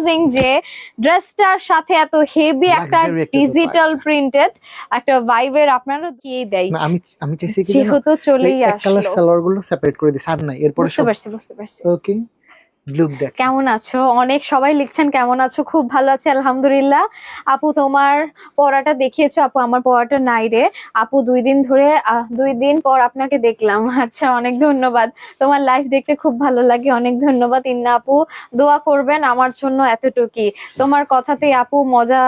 Amazing যে ড্রেসটার সাথে এত হেভি একটা ডিজিটাল প্রিন্টেড একটা ভাইবের আপনারা দিয়ে। দেয় আমি আমি চাইছি যেহেতু চলেই এক কালার আসলো। সালোয়ারগুলো সেপারেট করে দিছি আর না এরপর বুঝতে পারছি বুঝতে পারছি। ওকে কেমন আছো? অনেক সবাই লিখছেন কেমন আছো? খুব ভালো আছি, আলহামদুলিল্লাহ। আপু, তোমার পড়াটা দেখিয়েছো আপু, আমার পড়াটা নাই রে আপু, দুই দিন ধরে দুই দিন পর আপনাকে দেখলাম। আচ্ছা অনেক ধন্যবাদ। তোমার লাইফ দেখতে খুব ভালো লাগে, অনেক ধন্যবাদ। ইন্না আপু, দোয়া করবেন আমার জন্য এতটুকুই। তোমার কথাতেই আপু মজা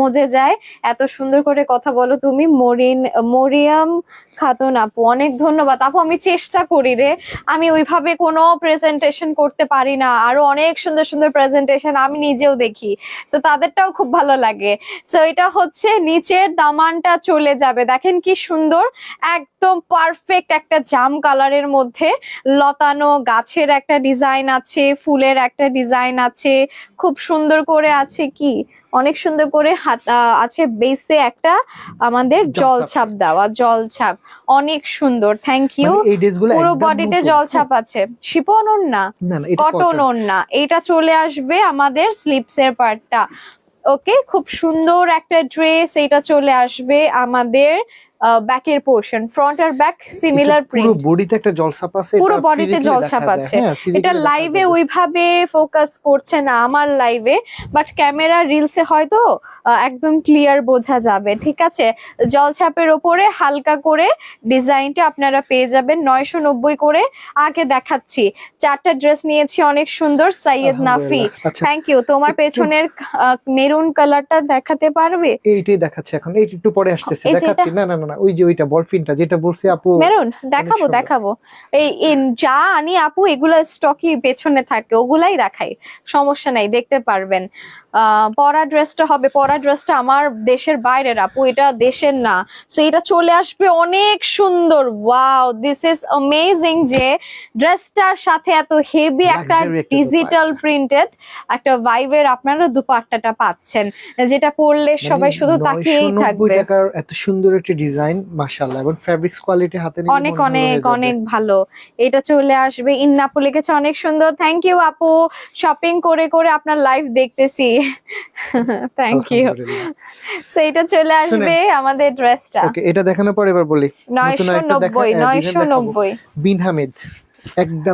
মজে যায়। এত সুন্দর করে কথা বলো তুমি। মরিন, মরিয়াম খাতুন আপু, অনেক ধন্যবাদ। আপু, আমি চেষ্টা করি রে। আমি ওইভাবে কোনো প্রেজেন্টেশন করতে পারি না, আরও অনেক সুন্দর সুন্দর প্রেজেন্টেশন আমি নিজেও দেখি। তো তাদেরটাও খুব ভালো লাগে। তো এটা হচ্ছে নিচের দামানটা চলে যাবে। দেখেন কি সুন্দর একদম পারফেক্ট একটা জাম কালারের মধ্যে লতানো গাছের একটা ডিজাইন আছে ফুলের একটা ডিজাইন আছে খুব সুন্দর করে আছে কি? অনেক সুন্দর করে হাত আছে বেসে একটা আমাদের জল জলছাপ। ছাপ। দেওয়া জল ছাপ। অনেক সুন্দর থ্যাংক ইউ মানে গুলো পুরো বডিতে। জল ছাপ আছে। শিপন না? না না এটা কটন কটন চলে আসবে আমাদের স্লিপস এর পার্টটা ওকে খুব সুন্দর একটা ড্রেস এটা চলে আসবে আমাদের ব্যাকের পোর্শন ফ্রন্ট আর ব্যাক সিমিলার পুরো বডিতে একটা জলছাপ আছে পুরো বডিতে জলছাপ আছে। হ্যাঁ, এটা লাইভে ওইভাবে ফোকাস করছে না আমার লাইভে বাট ক্যামেরা রিলসে হয়তো একদম ক্লিয়ার বোঝা যাবে ঠিক আছে? জলছাপের ওপরে হালকা করে ডিজাইনটা আপনারা পেয়ে যাবেন নয়শো নব্বই করে। আগে দেখাচ্ছি চারটা ড্রেস নিয়েছি অনেক সুন্দর সাইয়েদ নাফি। আলহামদুলিল্লাহ। আচ্ছা থ্যাংক ইউ তোমার পেছনের মেরুন কালারটা দেখাতে পারবে? এইটাই দেখাচ্ছে এখন একটু পরে আসতেছে দেখাচ্ছি। না না না না ওই যে ওইটা বলফিনটা যেটা বলছি আপু মেরুন দেখাবো দেখাবো। এই যা আনি আপু এগুলা স্টকি পেছনে থাকে ওগুলাই দেখাই সমস্যা নাই দেখতে পারবেন। পরা ড্রেসটা হবে পরা ড্রেসটা আমার দেশের বাইরের আপু এটা দেশের না। সো এটা চলে আসবে অনেক সুন্দর ওয়াও দিস ইজ অ্যামেজিং যে ড্রেসটার সাথে এত হেভি একটা ডিজিটাল প্রিন্টেড একটা ভাইবের আপনারা দুপাট্টাটা পাচ্ছেন। যেটা পরলে মানে সবাই শুধু তাকিয়েই থাকবে। এত সুন্দর একটা ডিজাইন মাশাআল্লাহ। এবং ফেব্রিক্স কোয়ালিটি হাতে নিলে অনেক অনেক অনেক ভালো। এটা চলে আসবে। ইন্নাপু লিখেছে অনেক সুন্দর। থ্যাংক ইউ আপু। শপিং করে করে আপনার লাইভ দেখতেছি। Thank you. সো এটা চলে আসবে আমাদের ড্রেসটা ওকে এটা দেখানোর পর এবার বলি। নয়শো আরেকটা দেখা- নব্বই আহ, design নয়শো দেখাবো। নব্বই। বিন হামিদ। একদম